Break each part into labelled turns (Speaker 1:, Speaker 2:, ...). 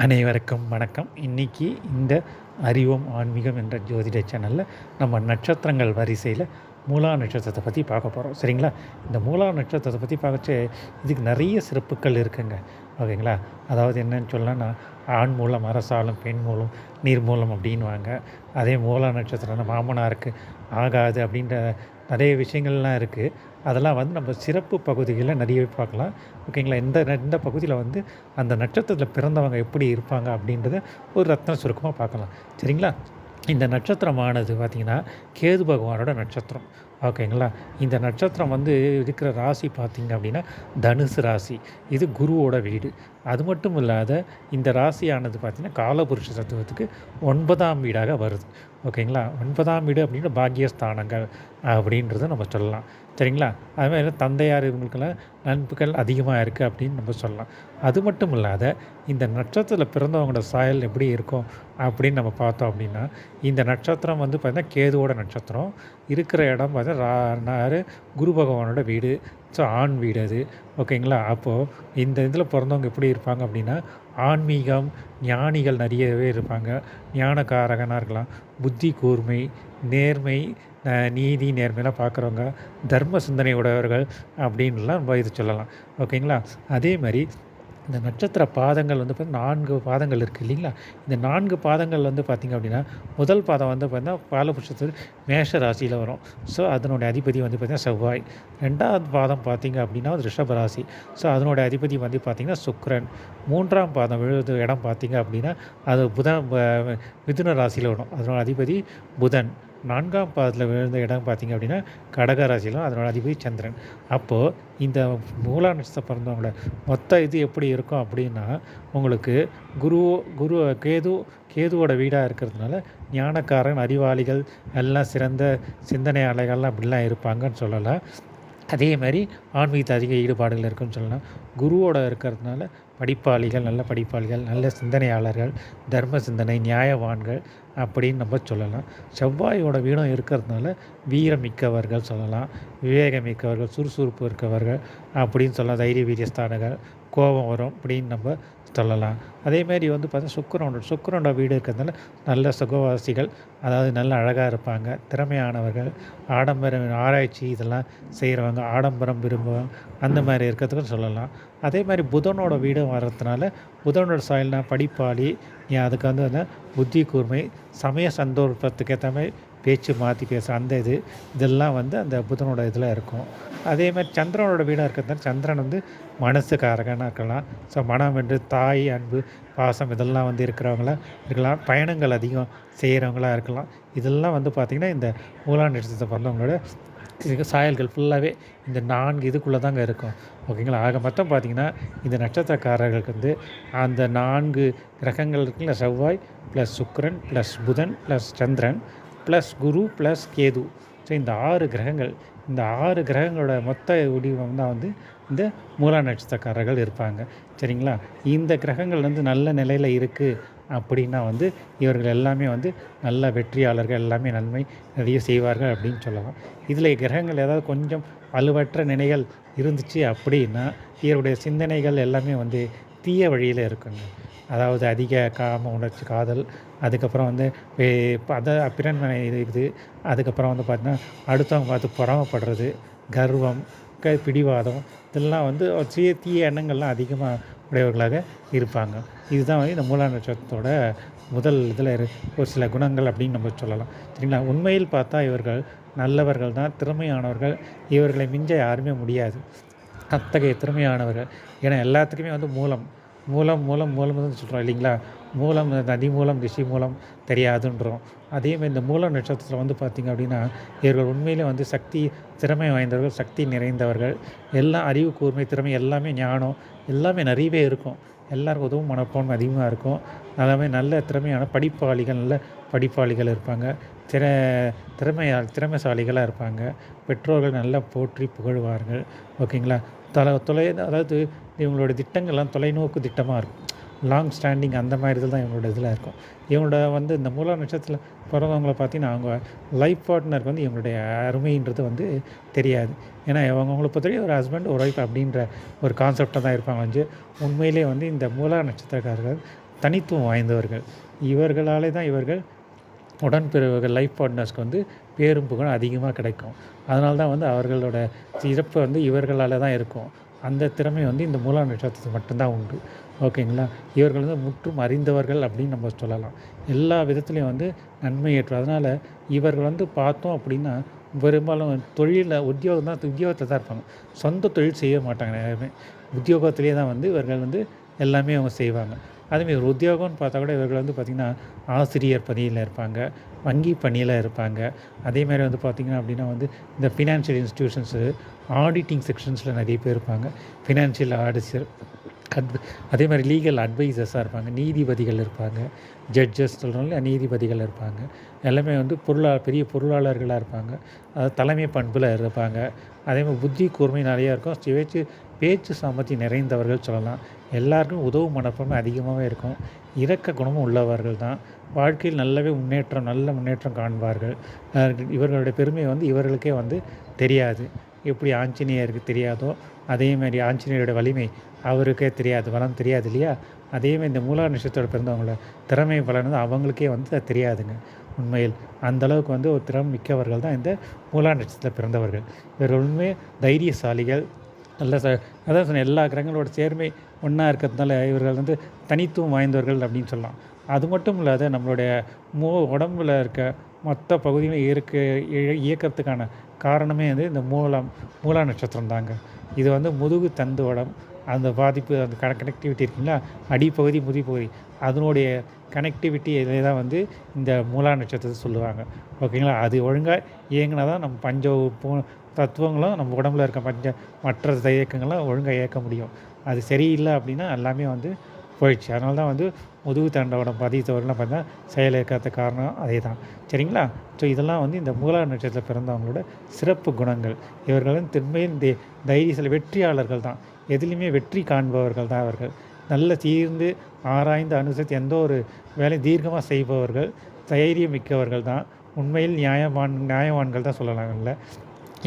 Speaker 1: அனைவருக்கும் வணக்கம். இன்றைக்கி இந்த அறிவோம் ஆன்மீகம் என்ற ஜோதிட சேனலில் நம்ம நட்சத்திரங்கள் வரிசையில் மூலா நட்சத்திரத்தை பற்றி பார்க்க போகிறோம் சரிங்களா? இந்த மூலா நட்சத்திரத்தை பற்றி பார்க்கச்சு இதுக்கு நிறைய சிறப்புகள் இருக்குங்க. ஓகேங்களா? அதாவது என்னன்னு சொல்லலாம்னா ஆண் மூலம் அரசாலும் பெண் மூலம் நீர் மூலம் அப்படின்வாங்க அதே மூலா நட்சத்திரம் மாமனாருக்கு ஆகாது அப்படின்ற நிறைய விஷயங்கள்லாம் இருக்குது அதெல்லாம் வந்து நம்ம சிறப்பு பகுதிகளில் நிறையவே பார்க்கலாம். ஓகேங்களா? இந்த இந்த பகுதியில் வந்து அந்த நட்சத்திரத்தில் பிறந்தவங்க எப்படி இருப்பாங்க அப்படின்றத ஒரு ரத்ன சுருக்கமாக பார்க்கலாம். சரிங்களா? இந்த நட்சத்திரமானது பார்த்திங்கன்னா கேது பகவானோட நட்சத்திரம். ஓகேங்களா? இந்த நட்சத்திரம் வந்து இருக்கிற ராசி பார்த்திங்க அப்படின்னா தனுசு ராசி. இது குருவோட வீடு. அது மட்டும் இல்லாத இந்த ராசியானது பார்த்திங்கன்னா காலபுருஷ தத்துவத்துக்கு ஒன்பதாம் வீடாக வருது. ஓகேங்களா? ஒன்பதாம் வீடு அப்படின்ற பாக்கியஸ்தானங்கள் அப்படின்றத நம்ம சொல்லலாம். சரிங்களா? அதுமாதிரி தந்தையார் இவங்களுக்கெல்லாம் நண்புகள் அதிகமாக இருக்குது அப்படின்னு நம்ம சொல்லலாம். அது மட்டும் இல்லாத இந்த நட்சத்திரத்தில் பிறந்தவங்களோட சாயல் எப்படி இருக்கும் அப்படின்னு நம்ம பார்த்தோம் அப்படின்னா இந்த நட்சத்திரம் வந்து பார்த்திங்கன்னா கேதுவோட நட்சத்திரம். இருக்கிற இடம் பார்த்தா குரு பகவானோட வீடு ஸோ ஆண் வீடு அது. ஓகேங்களா அப்போது இந்த இதில் பிறந்தவங்க எப்படி இருப்பாங்க அப்படின்னா ஆன்மீகம் ஞானிகள் நிறையவே இருப்பாங்க. ஞானக்காரகனாக இருக்கலாம். புத்தி கூர்மை நேர்மை நீதி நேர்மையெல்லாம் பார்க்குறவங்க தர்ம சிந்தனை உடையவர்கள் அப்படின்லாம் நம்ம இது சொல்லலாம். ஓகேங்களா அதே மாதிரி இந்த நட்சத்திர பாதங்கள் வந்து பார்த்திங்கன்னா நான்கு பாதங்கள் இருக்குது இல்லைங்களா? இந்த நான்கு பாதங்கள் வந்து பார்த்திங்க அப்படின்னா முதல் பாதம் வந்து பார்த்திங்கன்னா பாலபுருஷத்தில் மேஷ ராசியில் வரும். ஸோ அதனுடைய அதிபதி வந்து பார்த்திங்கன்னா செவ்வாய். ரெண்டாவது பாதம் பார்த்திங்க அப்படின்னா ரிஷப ராசி ஸோ அதனுடைய அதிபதி வந்து பார்த்திங்கன்னா சுக்ரன் மூன்றாம் பாதம் விழுது இடம் பார்த்திங்க அப்படின்னா அது புதன் மிதுன ராசியில் வரும். அதனோட அதிபதி புதன். நான்காம் பாதத்தில் விழுந்த இடம் பார்த்திங்க அப்படின்னா கடகராசிலும் அதனோட அதிபதி சந்திரன். அப்போது இந்த மூலா நட்சத்திரம் பிறந்தவங்களோட மொத்த இது எப்படி இருக்கும் அப்படின்னா உங்களுக்கு குரு குரு கேது கேதுவோட வீடாக இருக்கிறதுனால ஞானக்காரன் அறிவாளிகள் எல்லாம் சிறந்த சிந்தனையாளர்கள்லாம் அப்படிலாம் இருப்பாங்கன்னு சொல்லலாம். அதே மாதிரி ஆன்மீகத்தை அதிக ஈடுபாடுகள் இருக்குன்னு சொல்லலாம். குருவோட இருக்கிறதுனால படிப்பாளிகள் நல்ல படிப்பாளிகள் நல்ல சிந்தனையாளர்கள் தர்ம சிந்தனை நியாயவான்கள் அப்படின்னு நம்ம சொல்லலாம். செவ்வாயோட வீணம் இருக்கிறதுனால வீரமிக்கவர்கள் சொல்லலாம் விவேகமிக்கவர்கள் சுறுசுறுப்பு இருக்கவர்கள் அப்படின்னு சொல்லலாம். தைரிய வீரியஸ்தானங்கள் கோபம் வரும் அப்படின்னு நம்ம சொல்லலாம். அதேமாரி வந்து பார்த்தா சுக்கரனோட சுக்கரனோட வீடு இருக்கிறதுனால நல்ல சுகவாசிகள் அதாவது நல்ல அழகாக இருப்பாங்க திறமையானவர்கள் ஆடம்பரம் ஆராய்ச்சி இதெல்லாம் செய்கிறவங்க ஆடம்பரம் விரும்புவாங்க அந்த மாதிரி இருக்கிறதுக்கும் சொல்லலாம். அதே மாதிரி புதனோட வீடு வர்றதுனால புதனோட சாயல்னால் படிப்பாளி நீ அதுக்கு வந்து அந்த புத்தி கூர்மை சமய சந்தோஷத்துக்கு ஏற்ற மாதிரி பேச்சு மாற்றி பேச அந்த இது இதெல்லாம் வந்து அந்த புதனோட இதில் இருக்கும். அதே மாதிரி சந்திரனோட வீடாக இருக்கிறதுனால சந்திரன் வந்து மனசுக்காரகனாக இருக்கலாம். ஸோ மனம் என்று தாய் அன்பு பாசம் இதெல்லாம் வந்து இருக்கிறவங்களாம் இருக்கலாம். பயணங்கள் அதிகம் செய்கிறவங்களாக இருக்கலாம். இதெல்லாம் வந்து பார்த்திங்கன்னா இந்த மூலா நட்சத்திரத்தை பிறந்தவங்களோட சாயல்கள் ஃபுல்லாகவே இந்த நான்கு இதுக்குள்ளே தாங்க இருக்கும். ஓகேங்களா? ஆக மொத்தம் பார்த்திங்கன்னா இந்த நட்சத்திரக்காரர்களுக்கு வந்து அந்த நான்கு கிரகங்கள் இருக்குல்ல செவ்வாய் ப்ளஸ் சுக்கரன் ப்ளஸ் புதன் ப்ளஸ் சந்திரன் ப்ளஸ் குரு ப்ளஸ் கேது. ஸோ இந்த ஆறு கிரகங்கள் இந்த ஆறு கிரகங்களோட மொத்த வடிவம் தான் வந்து இந்த மூலா நட்சத்திரக்காரர்கள் இருப்பாங்க. சரிங்களா? இந்த கிரகங்கள் வந்து நல்ல நிலையில் இருக்குது அப்படின்னா வந்து இவர்கள் எல்லாமே வந்து நல்ல வெற்றியாளர்கள் எல்லாமே நன்மை நிறைய செய்வார்கள் அப்படின்னு சொல்லலாம். இதில் கிரகங்கள் ஏதாவது கொஞ்சம் வலுவற்ற நிலைகள் இருந்துச்சு அப்படின்னா இவருடைய சிந்தனைகள் எல்லாமே வந்து தீய வழியில் இருக்குங்க. அதாவது அதிக காம உணர்ச்சி காதல் அதுக்கப்புறம் வந்து அதை பிறன்மனை இது அதுக்கப்புறம் வந்து பார்த்திங்கன்னா அடுத்தவங்க பார்த்து பொறாமப்படுறது கர்வம் க பிடிவாதம் இதெல்லாம் வந்து தீய தீய எண்ணங்கள்லாம் அதிகமாக உடையவர்களாக இருப்பாங்க. இதுதான் வந்து இந்த மூலா நட்சத்திரத்தோட முதல் இதில் ஒரு சில குணங்கள் அப்படின்னு நம்ம சொல்லலாம். சரிங்களா? உண்மையில் பார்த்தா இவர்கள் நல்லவர்கள் தான் திறமையானவர்கள். இவர்களை மிஞ்ச யாருமே முடியாது. அத்தகைய திறமையானவர்கள். ஏன்னா எல்லாத்துக்குமே வந்து மூலம். மூலம் மூலம் மூலம்னு சொல்கிறோம் இல்லைங்களா? மூலம் நதி மூலம் ரிஷி மூலம் தெரியாதுன்றோம். அதேமாதிரி இந்த மூல நட்சத்திரத்தில் வந்து பார்த்திங்க அப்படின்னா இவர்கள் உண்மையிலே வந்து சக்தி திறமை வாய்ந்தவர்கள் சக்தி நிறைந்தவர்கள். எல்லாம் அறிவு கூர்மை திறமை எல்லாமே ஞானம் எல்லாமே நிறையவே இருக்கும். எல்லாருக்கும் உதவும் மனப்பான்மை அதிகமாக இருக்கும். அதே நல்ல திறமையான படிப்பாளிகள் நல்ல படிப்பாளிகள் இருப்பாங்க. திற திறமையா திறமைசாலிகளாக இருப்பாங்க. பெற்றோர்கள் நல்லா போற்றி புகழ்வார்கள். ஓகேங்களா? தலை தொலை அதாவது இவங்களோட திட்டங்கள்லாம் தொலைநோக்கு திட்டமாக இருக்கும். லாங் ஸ்டாண்டிங் அந்த மாதிரி இதில் தான் இவங்களோட இதில் இருக்கும். இவங்களோட வந்து இந்த மூலா நட்சத்திரத்தில் பிறந்தவங்கள பார்த்தீங்கன்னா அவங்க லைஃப் பார்ட்னருக்கு வந்து இவங்களுடைய அருமைன்றது வந்து தெரியாது. ஏன்னா அவங்கள பொறுத்தவரை ஒரு ஹஸ்பண்ட் ஒரு ஒய்ஃப் அப்படின்ற ஒரு கான்செப்டாக தான் இருப்பாங்க. வந்து உண்மையிலே வந்து இந்த மூலா நட்சத்திரக்காரர்கள் தனித்துவம் வாய்ந்தவர்கள். இவர்களாலே தான் இவர்கள் உடன்பிறவர்கள் லைஃப் பார்ட்னர்ஸ்க்கு வந்து பேரும் புகழும் அதிகமாக கிடைக்கும். அதனால தான் வந்து அவர்களோட சிறப்பு வந்து இவர்களால் தான் இருக்கும். அந்த திறமை வந்து இந்த மூலா நட்சத்திரத்துக்கு மட்டும்தான் உண்டு. ஓகேங்களா? இவர்கள் வந்து முற்றும் அறிந்தவர்கள் அப்படின்னு நம்ம சொல்லலாம். எல்லா விதத்துலேயும் வந்து நன்மை ஏற்று அதனால் இவர்கள் வந்து பார்த்தோம் அப்படின்னா பெரும்பாலும் தொழிலில் உத்தியோகம் தான் உத்தியோகத்தில் தான் இருப்பாங்க. சொந்த தொழில் செய்ய மாட்டாங்க யாருமே உத்தியோகத்திலே தான் வந்து இவர்கள் வந்து எல்லாமே அவங்க செய்வாங்க. அதுமாரி ஒரு உத்தியோகம்னு பார்த்தா கூட இவர்கள் வந்து பார்த்திங்கன்னா ஆசிரியர் பணியில் இருப்பாங்க வங்கி பணியில் இருப்பாங்க. அதேமாதிரி வந்து பார்த்திங்கன்னா அப்படின்னா வந்து இந்த ஃபினான்ஷியல் இன்ஸ்டிடியூஷன்ஸு ஆடிட்டிங் செக்ஷன்ஸில் நிறைய பேர் இருப்பாங்க. ஃபினான்ஷியல் ஆடிசர் அட் அதே மாதிரி லீகல் அட்வைசர்ஸாக இருப்பாங்க நீதிபதிகள் இருப்பாங்க ஜட்ஜஸ் சொல்கிறோம் இல்லையா நீதிபதிகள் இருப்பாங்க. எல்லாமே வந்து பொருளா பெரிய பொருளாளர்களாக இருப்பாங்க. அதாவது தலைமை பண்பில் இருப்பாங்க. அதே மாதிரி புத்தி கூர்மை நிறையா இருக்கும். பேச்சு பேச்சு சாமர்த்தி நிறைந்தவர்கள் சொல்லலாம். எல்லாருக்கும் உதவும் மனப்பான்மை அதிகமாகவே இருக்கும். இரக்க குணமும் உள்ளவர்கள் தான். வாழ்க்கையில் நல்லாவே முன்னேற்றம் நல்ல முன்னேற்றம் காண்பார்கள். இவர்களுடைய பெருமை வந்து இவர்களுக்கே வந்து தெரியாது. எப்படி ஆஞ்சநேயருக்கு தெரியாதோ அதே மாதிரி ஆஞ்சநேயரோட வலிமை அவருக்கே தெரியாது பலம் தெரியாது இல்லையா? அதே மாதிரி இந்த மூலா நட்சத்திரத்தோட பிறந்தவங்களோட திறமை பலன் அவங்களுக்கே வந்து அது தெரியாதுங்க. உண்மையில் அந்த அளவுக்கு வந்து ஒரு திறம் மிக்கவர்கள் தான் இந்த மூலா நட்சத்திரத்தில் பிறந்தவர்கள். இவர்கள் உண்மையே தைரியசாலிகள் நல்ல ச அதான் சொன்னேன் எல்லா கிரகங்களோட சேர்மை ஒன்றா இருக்கிறதுனால இவர்கள் வந்து தனித்துவம் வாய்ந்தவர்கள் அப்படின்னு சொல்லலாம். அது மட்டும் இல்லாத நம்மளுடைய மூ உடம்புல இருக்க மொத்த பகுதியும் இருக்க இயக்கிறதுக்கான காரணமே வந்து இந்த மூலம் மூலா நட்சத்திரம் தாங்க. இது வந்து முதுகு தண்டு உடம் அந்த பாதிப்பு அந்த கனெக்டிவிட்டி இருக்குங்களா? அடிப்பகுதி முதிப்பகுதி அதனுடைய கனெக்டிவிட்டி இதில் தான் வந்து இந்த மூலா நட்சத்திரத்தை சொல்லுவாங்க. ஓகேங்களா? அது ஒழுங்காக இயங்கினா தான் நம்ம பஞ்ச தத்துவங்களும் நம்ம உடம்புல இருக்க பஞ்ச மற்ற இயக்கங்களும் ஒழுங்காக இயக்க முடியும். அது சரியில்லை அப்படின்னா எல்லாமே வந்து போயிடுச்சு. அதனால தான் வந்து முதுகு தண்டோட பதித்தவர்கள்லாம் பார்த்தா செயல் இருக்காத காரணம் அதே தான். சரிங்களா? ஸோ இதெல்லாம் வந்து இந்த மூலா நட்சத்திரத்தில் பிறந்தவங்களோட சிறப்பு குணங்கள். இவர்கள் வந்து தே தைரிய சில வெற்றியாளர்கள் தான். எதுலேயுமே வெற்றி காண்பவர்கள் தான் அவர்கள். நல்ல தீர்ந்து ஆராய்ந்து அனுசரித்து எந்த ஒரு வேலையும் தீர்க்கமாக செய்பவர்கள் தைரியம் மிக்கவர்கள் தான். உண்மையில் நியாயவான் நியாயவான்கள் தான் சொல்லலாம்ல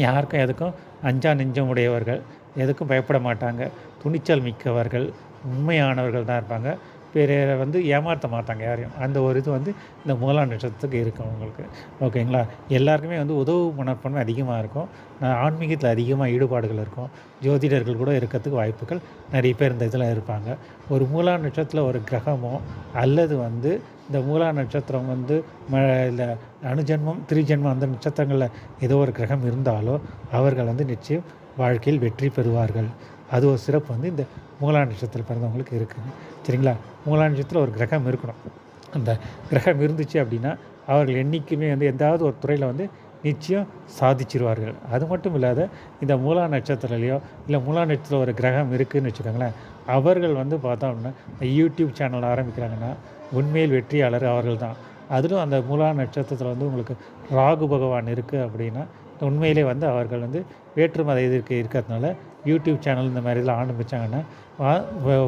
Speaker 1: யாருக்கும் எதுக்கும் அஞ்சா நெஞ்சம் உடையவர்கள் எதுக்கும் பயப்பட மாட்டாங்க. துணிச்சல் மிக்கவர்கள் உண்மையானவர்கள் தான் இருப்பாங்க. பிறரை வந்து ஏமாற்ற மாட்டாங்க யாரையும். அந்த ஒரு இது வந்து இந்த மூலா நட்சத்திரத்துக்கு இருக்கும் உங்களுக்கு. ஓகேங்களா? எல்லாருக்குமே வந்து உதவு மனப்பான்மை அதிகமாக இருக்கும். நான் ஆன்மீகத்தில் அதிகமாக ஈடுபாடுகள் இருக்கும். ஜோதிடர்கள் கூட இருக்கிறதுக்கு வாய்ப்புகள் நிறைய பேர் இந்த இதில் இருப்பாங்க. ஒரு மூலா நட்சத்திரத்தில் ஒரு கிரகமோ அல்லது வந்து இந்த மூலா நட்சத்திரம் வந்து ம இந்த அணுஜன்மம் திரிஜன்மம் அந்த நட்சத்திரங்களில் ஏதோ ஒரு கிரகம் இருந்தாலோ அவர்கள் வந்து நிச்சயம் வாழ்க்கையில் வெற்றி பெறுவார்கள். அது ஒரு சிறப்பு வந்து இந்த மூலா நட்சத்திரத்தில் பிறந்தவங்களுக்கு இருக்குது. சரிங்களா? மூலா நட்சத்திரத்தில் ஒரு கிரகம் இருக்கணும். அந்த கிரகம் இருந்துச்சு அப்படின்னா அவர்கள் என்றைக்குமே வந்து எந்தாவது ஒரு துறையில் வந்து நிச்சயம் சாதிச்சிருவார்கள். அது மட்டும் இல்லாத இந்த மூலா நட்சத்திரத்துலையோ இல்லை மூலா நட்சத்திரம் ஒரு கிரகம் இருக்குதுன்னு வச்சுக்கோங்களேன் அவர்கள் வந்து பார்த்தோம் அப்படின்னா யூடியூப் சேனல் ஆரம்பிக்கிறாங்கன்னா உண்மையில் வெற்றியாளர் அவர்கள் தான். அதிலும் அந்த மூலா நட்சத்திரத்தில் வந்து உங்களுக்கு ராகு பகவான் இருக்குது அப்படின்னா உண்மையிலே வந்து அவர்கள் வந்து வேற்றுமத எதிர்க்கு இருக்கிறதுனால யூடியூப் சேனல் இந்த மாதிரி இதெல்லாம் ஆரம்பித்தாங்கன்னா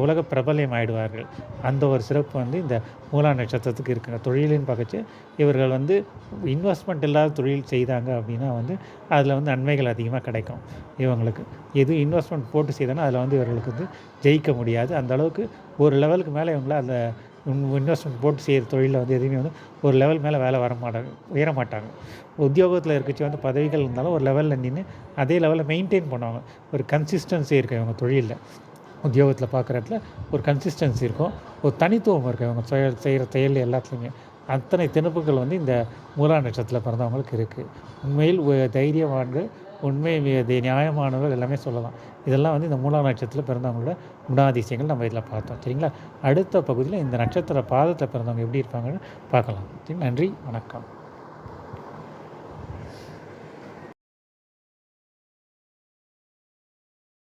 Speaker 1: உலக பிரபல்யம் ஆயிடுவார்கள் அந்த ஒரு சிறப்பு வந்து இந்த மூலா நட்சத்திரத்துக்கு இருக்குங்க தொழிலின் பார்க்கச்சு இவர்கள் வந்து இன்வெஸ்ட்மெண்ட் இல்லாத தொழில் செய்தாங்க அப்படின்னா வந்து அதில் வந்து நன்மைகள் அதிகமாக கிடைக்கும் இவங்களுக்கு. எது இன்வெஸ்ட்மெண்ட் போட்டு செய்தாலும் அதில் வந்து இவர்களுக்கு வந்து ஜெயிக்க முடியாது. அந்த அளவுக்கு ஒரு லெவலுக்கு மேலே இவங்கள அந்த இன்வெஸ்ட்மெண்ட் போட்டு செய்கிற தொழிலில் வந்து எதுவுமே வந்து ஒரு லெவல் மேலே வேலை வர மாட்டாங்க உயர மாட்டாங்க. உத்தியோகத்தில் இருக்கச்சு வந்து பதவிகள் இருந்தாலும் ஒரு லெவலில் நின்று அதே லெவலில் மெயின்டைன் பண்ணுவாங்க. ஒரு கன்சிஸ்டன்சி இருக்குது இவங்க தொழிலில். உத்தியோகத்தில் பார்க்குற இடத்துல ஒரு கன்சிஸ்டன்சி இருக்கும். ஒரு தனித்துவம் இருக்குது அவங்க செயல் செய்கிற செயல் எல்லாத்துலேயுமே. அத்தனை திணப்புகள் வந்து இந்த மூலா நட்சத்திரத்தில் பிறந்தவங்களுக்கு இருக்குது உண்மையில் தைரியவான்கள் உண்மை நியாயமானவர் நியாயமானவர்கள் எல்லாமே சொல்லலாம். இதெல்லாம் வந்து இந்த மூலா நட்சத்திரத்தில் பிறந்தவங்களோட குணாதிசயங்கள் நம்ம இதில் பார்த்தோம். சரிங்களா? அடுத்த பகுதியில் இந்த நட்சத்திர பாதத்தில் பிறந்தவங்க எப்படி இருப்பாங்கன்னு பார்க்கலாம். நன்றி வணக்கம்.